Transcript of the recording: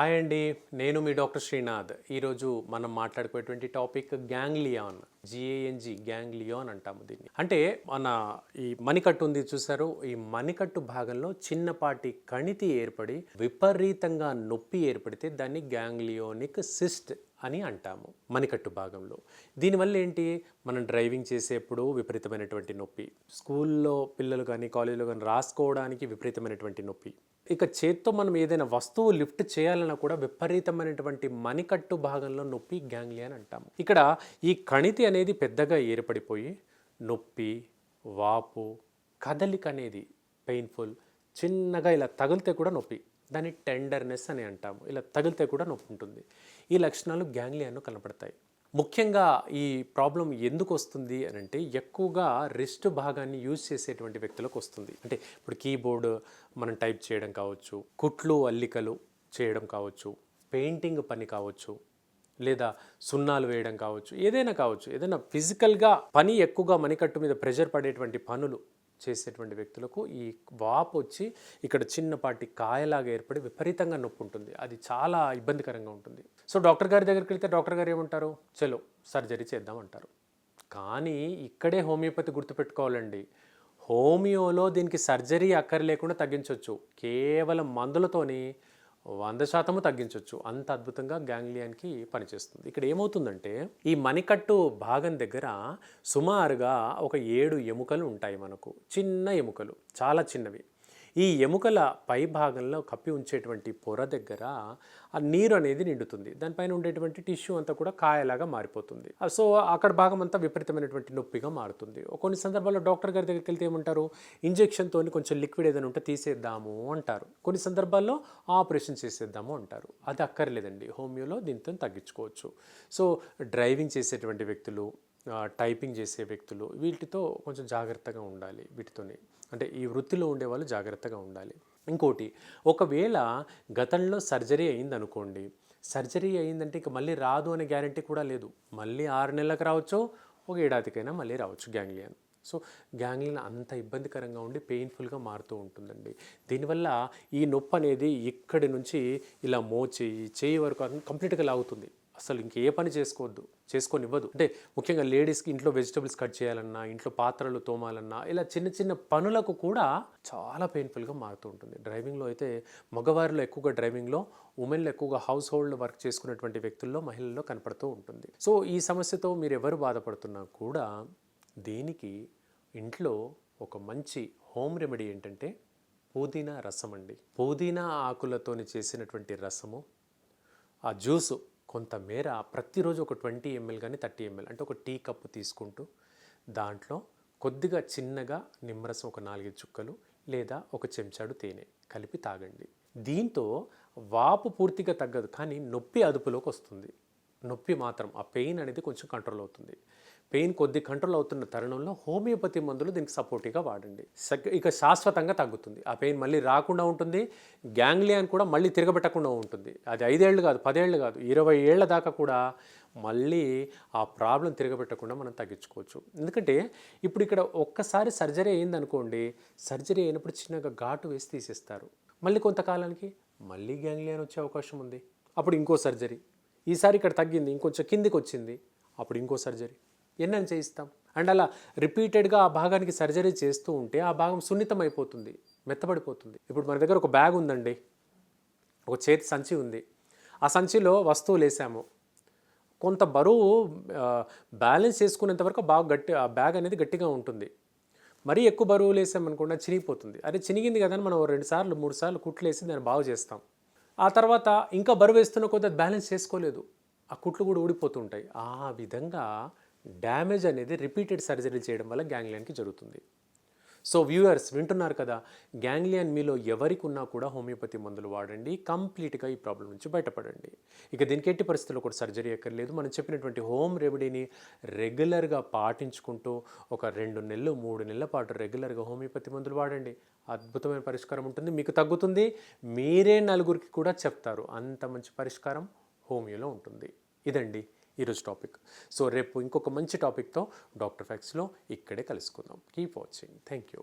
Hi అండి నేను మీ doctor Srinath. ఈరోజు మనం మాట్లాడుకునేటువంటి topic ganglion G A N G ganglion అంటాము దీన్ని. అంటే మన ఈ మణికట్టు ఉంది చూసారు ఈ మణికట్టు భాగంలో చిన్నపాటి కణితి ఏర్పడి విపరీతంగా నొప్పి ఏర్పడితే దాన్ని గ్యాంగ్లియోనిక్ సిస్ట్ అని అంటాము మణికట్టు భాగంలో. దీనివల్ల ఏంటి? మనం డ్రైవింగ్ చేసేప్పుడు విపరీతమైనటువంటి నొప్పి. స్కూల్లో పిల్లలు కానీ కాలేజీలో కానీ రాసుకోవడానికి విపరీతమైనటువంటి నొప్పి. ఇక చేత్తో మనం ఏదైనా వస్తువు లిఫ్ట్ చేయాలన్నా కూడా విపరీతమైనటువంటి మణికట్టు భాగంలో నొప్పి గ్యాంగ్లియన్ అంటాము. ఇక్కడ ఈ కణితి అనేది పెద్దగా ఏర్పడిపోయి నొప్పి వాపు కదలిక అనేది పెయిన్ఫుల్ చిన్నగా ఇలా తగిలితే కూడా నొప్పి. దాన్ని టెండర్నెస్ అని అంటాము. ఇలా తగిలితే కూడా నొప్పి ఉంటుంది. ఈ లక్షణాలు గ్యాంగ్లియాను కనపడతాయి. ముఖ్యంగా ఈ ప్రాబ్లం ఎందుకు వస్తుంది అని అంటే ఎక్కువగా రిస్ట్ భాగాన్ని యూజ్ చేసేటువంటి వ్యక్తులకు వస్తుంది. అంటే ఇప్పుడు కీబోర్డ్ మనం టైప్ చేయడం కావచ్చు కుట్లు అల్లికలు చేయడం కావచ్చు పెయింటింగ్ పని కావచ్చు లేదా సున్నాలు వేయడం కావచ్చు ఏదైనా కావచ్చు ఏదైనా ఫిజికల్గా పని ఎక్కువగా మణికట్టు మీద ప్రెషర్ పడేటువంటి పనులు చేసేటువంటి వ్యక్తులకు ఈ వాపు వచ్చి ఇక్కడ చిన్నపాటి కాయలాగా ఏర్పడి విపరీతంగా నొప్పి ఉంటుంది అది చాలా ఇబ్బందికరంగా ఉంటుంది. సో డాక్టర్ గారి దగ్గరికి వెళ్తే డాక్టర్ గారు ఏమంటారు? చలో సర్జరీ చేద్దామంటారు కానీ ఇక్కడే హోమియోపతి గుర్తుపెట్టుకోవాలండి. హోమియోలో దీనికి సర్జరీ అక్కర్లేకుండా తగ్గించవచ్చు కేవలం మందులతోని వంద శాతము తగ్గించవచ్చు అంత అద్భుతంగా గ్యాంగ్లియాన్కి పనిచేస్తుంది. ఇక్కడ ఏమవుతుందంటే ఈ మణికట్టు భాగం దగ్గర సుమారుగా ఒక ఏడు ఎముకలు ఉంటాయి మనకు. చిన్న ఎముకలు చాలా చిన్నవి. ఈ ఎముకల పై భాగంలో కప్పి ఉంచేటువంటి పొర దగ్గర ఆ నీరు అనేది నిండుతుంది. దానిపైన ఉండేటువంటి టిష్యూ అంతా కూడా కాయలాగా మారిపోతుంది. సో అక్కడ భాగం అంతా విపరీతమైనటువంటి నొప్పిగా మారుతుంది. కొన్ని సందర్భాల్లో డాక్టర్ గారి దగ్గరికి వెళ్తే ఏమంటారు? ఇంజెక్షన్తో కొంచెం లిక్విడ్ ఏదైనా ఉంటే తీసేద్దాము అంటారు. కొన్ని సందర్భాల్లో ఆపరేషన్ చేసేద్దాము అంటారు. అది అక్కర్లేదండి. హోమియోలో దీంతో తగ్గించుకోవచ్చు. సో డ్రైవింగ్ చేసేటువంటి వ్యక్తులు టైపింగ్ చేసే వ్యక్తులు వీటితో కొంచెం జాగ్రత్తగా ఉండాలి వీటితోనే. అంటే ఈ వృత్తిలో ఉండేవాళ్ళు జాగ్రత్తగా ఉండాలి. ఇంకోటి ఒకవేళ గతంలో సర్జరీ అయిందనుకోండి సర్జరీ అయిందంటే ఇక మళ్ళీ రాదు అనే గ్యారంటీ కూడా లేదు. మళ్ళీ ఆరు నెలలకు రావచ్చు ఒక ఏడాదికైనా మళ్ళీ రావచ్చు గ్యాంగ్లియన్. సో గ్యాంగ్లియన్ అంత ఇబ్బందికరంగా ఉండి పెయిన్ఫుల్గా మారుతూ ఉంటుందండి. దీనివల్ల ఈ నొప్పి అనేది ఇక్కడి నుంచి ఇలా మోచేయి చేయి వరకు కంప్లీట్గా లాగుతుంది. అసలు ఇంకే పని చేసుకోవద్దు చేసుకోనివ్వదు. అంటే ముఖ్యంగా లేడీస్కి ఇంట్లో వెజిటబుల్స్ కట్ చేయాలన్నా ఇంట్లో పాత్రలు తోమాలన్నా ఇలా చిన్న చిన్న పనులకు కూడా చాలా పెయిన్ఫుల్గా మారుతూ ఉంటుంది. డ్రైవింగ్లో అయితే మగవారిలో ఎక్కువగా డ్రైవింగ్లో ఉమెన్లో ఎక్కువగా హౌస్ హోల్డ్ వర్క్ చేసుకునేటువంటి వ్యక్తుల్లో మహిళల్లో కనపడుతూ ఉంటుంది. సో ఈ సమస్యతో మీరు ఎవరు బాధపడుతున్నా కూడా దీనికి ఇంట్లో ఒక మంచి హోమ్ రెమెడీ ఏంటంటే పుదీనా రసం అండి. పుదీనా ఆకులతోని చేసినటువంటి రసము ఆ జ్యూసు కొంతమేర ప్రతిరోజు ఒక ట్వంటీ ఎంఎల్ కానీ థర్టీ ఎంఎల్ అంటే ఒక టీ కప్పు తీసుకుంటూ దాంట్లో కొద్దిగా చిన్నగా నిమ్మరసం ఒక నాలుగైదు చుక్కలు లేదా ఒక చెంచాడు తేనె కలిపి తాగండి. దీంతో వాపు పూర్తిగా తగ్గదు కానీ నొప్పి అదుపులోకి వస్తుంది. నొప్పి మాత్రం ఆ పెయిన్ అనేది కొంచెం కంట్రోల్ అవుతుంది. పెయిన్ కొద్ది కంట్రోల్ అవుతున్న తరుణంలో హోమియోపతి మందులు దీనికి సపోర్టివ్గా వాడండి. సగ్- ఇక శాశ్వతంగా తగ్గుతుంది. ఆ పెయిన్ మళ్ళీ రాకుండా ఉంటుంది గ్యాంగ్లియాన్ కూడా మళ్ళీ తిరగబెట్టకుండా ఉంటుంది. అది ఐదేళ్ళు కాదు పదేళ్ళు కాదు ఇరవై ఏళ్ళ దాకా కూడా మళ్ళీ ఆ ప్రాబ్లం తిరగబెట్టకుండా మనం తగ్గించుకోవచ్చు. ఎందుకంటే ఇప్పుడు ఇక్కడ ఒక్కసారి సర్జరీ అయిందనుకోండి సర్జరీ అయినప్పుడు చిన్నగా ఘాటు వేసి తీసేస్తారు. మళ్ళీ కొంతకాలానికి మళ్ళీ గ్యాంగ్లియాన్ వచ్చే అవకాశం ఉంది. అప్పుడు ఇంకో సర్జరీ. ఈసారి ఇక్కడ తగ్గింది ఇంకొంచెం కిందికి వచ్చింది. అప్పుడు ఇంకో సర్జరీ. ఎన్నని చేయిస్తాం? అండ్ అలా రిపీటెడ్గా ఆ భాగానికి సర్జరీ చేస్తూ ఉంటే ఆ భాగం సున్నితం అయిపోతుంది మెత్తబడిపోతుంది. ఇప్పుడు మన దగ్గర ఒక బ్యాగ్ ఉందండి. ఒక చేతి సంచి ఉంది. ఆ సంచిలో వస్తువులు వేసాము. కొంత బరువు బ్యాలెన్స్ చేసుకునేంతవరకు బాగా గట్టి ఆ బ్యాగ్ అనేది గట్టిగా ఉంటుంది. మరీ ఎక్కువ బరువులు వేసామనుకుండా చినిగిపోతుంది. అదే చినిగింది కదా అని మనం రెండు సార్లు మూడు సార్లు కుట్లు వేసి దాన్ని బాగు చేస్తాం. ఆ తర్వాత ఇంకా బరువు వేస్తున్న కొద్ది బ్యాలెన్స్ చేసుకోలేదు. ఆ కుట్లు కూడా ఊడిపోతుంటాయి. ఆ విధంగా డ్యామేజ్ అనేది రిపీటెడ్ సర్జరీలు చేయడం వల్ల గ్యాంగ్లైన్కి జరుగుతుంది. సో వ్యూవర్స్ వింటున్నారు కదా గ్యాంగ్లియన్ మీలో ఎవరికి ఉన్నా కూడా హోమియోపతి మందులు వాడండి కంప్లీట్గా ఈ ప్రాబ్లం నుంచి బయటపడండి. ఇక దీనికి ఎట్టి పరిస్థితుల్లో కూడా సర్జరీ ఎక్కర్లేదు మనం చెప్పినటువంటి హోమ్ రెమెడీని రెగ్యులర్గా పాటించుకుంటూ ఒక రెండు నెలలు మూడు నెలల పాటు రెగ్యులర్గా హోమియోపతి మందులు వాడండి. అద్భుతమైన పరిష్కారం ఉంటుంది. మీకు తగ్గుతుంది. మీరే నలుగురికి కూడా చెప్తారు. అంత మంచి పరిష్కారం హోమియోలో ఉంటుంది. ఇదండి ఈరోజు టాపిక్. సో రేపు ఇంకొక మంచి టాపిక్తో డాక్టర్ ఫ్యాక్స్లో ఇక్కడే కలుసుకుందాం. Keep watching. Thank you